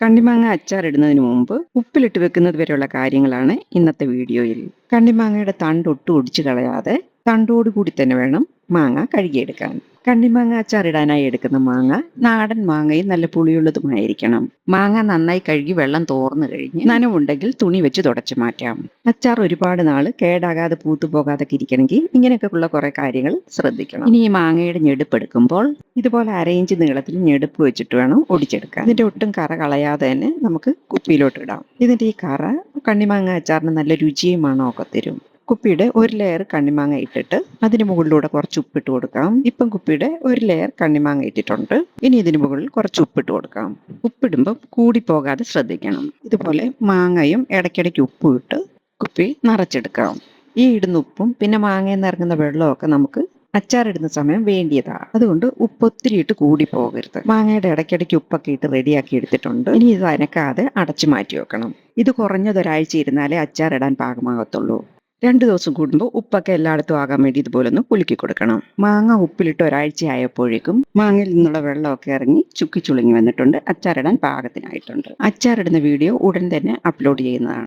കണ്ണിമാങ്ങ അച്ചാറിടുന്നതിന് മുമ്പ് ഉപ്പിലിട്ട് വെക്കുന്നത് വരെയുള്ള കാര്യങ്ങളാണ് ഇന്നത്തെ വീഡിയോയിൽ. കണ്ണിമാങ്ങയുടെ തണ്ട് ഒട്ടും ഒടിച്ചു കളയാതെ തണ്ടോടുകൂടി തന്നെ വേണം മാങ്ങ കഴുകിയെടുക്കാൻ. കണ്ണിമാങ്ങ അച്ചാറിടാനായി എടുക്കുന്ന മാങ്ങ നാടൻ മാങ്ങയും നല്ല പുളിയുള്ളതുമായിരിക്കണം. മാങ്ങ നന്നായി കഴുകി വെള്ളം തോർന്നു കഴിഞ്ഞ് നനവുണ്ടെങ്കിൽ തുണി വെച്ച് തുടച്ചു മാറ്റാം. അച്ചാർ ഒരുപാട് നാൾ കേടാകാതെ പൂത്തുപോകാതെ ഇരിക്കണമെങ്കിൽ ഇങ്ങനെയൊക്കെ കുറേ കാര്യങ്ങൾ ശ്രദ്ധിക്കണം. ഇനി ഈ മാങ്ങയുടെ ഞെടുപ്പ് എടുക്കുമ്പോൾ ഇതുപോലെ അരയിഞ്ച് നീളത്തിൽ ഞെടുപ്പ് വെച്ചിട്ട് വേണം ഒടിച്ചെടുക്കാൻ. ഇതിന്റെ ഒട്ടും കറ കളയാതെ തന്നെ നമുക്ക് കുപ്പിയിലോട്ട് ഇടാം. ഇതിന്റെ ഈ കറ കണ്ണിമാങ്ങ അച്ചാറിന് നല്ല രുചിയും മണമൊക്കെ തരും. കുപ്പിയുടെ ഒരു ലെയർ കണ്ണിമാങ്ങ ഇട്ടിട്ട് അതിന് മുകളിലൂടെ കുറച്ച് ഉപ്പിട്ട് കൊടുക്കാം. ഇപ്പം കുപ്പിയുടെ ഒരു ലെയർ കണ്ണിമാങ്ങ ഇട്ടിട്ടുണ്ട്. ഇനി ഇതിന് മുകളിൽ കുറച്ച് ഉപ്പിട്ട് കൊടുക്കാം. ഉപ്പിടുമ്പോൾ കൂടി പോകാതെ ശ്രദ്ധിക്കണം. ഇതുപോലെ മാങ്ങയും ഇടയ്ക്കിടയ്ക്ക് ഉപ്പും ഇട്ട് കുപ്പി നിറച്ചെടുക്കാം. ഈ ഇടുന്ന ഉപ്പും പിന്നെ മാങ്ങയിൽ നിന്ന് ഇറങ്ങുന്ന വെള്ളമൊക്കെ നമുക്ക് അച്ചാറിടുന്ന സമയം വേണ്ടിയതാണ് അതുകൊണ്ട് ഉപ്പ് ഒത്തിരി ഇട്ട് കൂടി പോകരുത് മാങ്ങയുടെ ഇടയ്ക്കിടയ്ക്ക് ഉപ്പൊക്കെ ഇട്ട് റെഡിയാക്കി എടുത്തിട്ടുണ്ട്. ഇനി ഇത് അനക്കാതെ അടച്ചു മാറ്റി വെക്കണം. ഇത് കുറഞ്ഞതൊരാഴ്ച ഇരുന്നാലേ അച്ചാറിടാൻ പാകമാകത്തുള്ളൂ. രണ്ട് ദിവസം കൂടുമ്പോൾ ഉപ്പൊക്കെ എല്ലായിടത്തും ആകാൻ വേണ്ടി ഇതുപോലെ ഒന്ന് കുലുക്കി കൊടുക്കണം. മാങ്ങ ഉപ്പിലിട്ട് ഒരാഴ്ച ആയപ്പോഴേക്കും മാങ്ങയിൽ നിന്നുള്ള വെള്ളമൊക്കെ ഇറങ്ങി ചുക്കി ചുളുങ്ങി വന്നിട്ടുണ്ട്. അച്ചാറിടാൻ പാകത്തിനായിട്ടുണ്ട്. അച്ചാറിടുന്ന വീഡിയോ ഉടൻ തന്നെ അപ്ലോഡ് ചെയ്യുന്നതാണ്.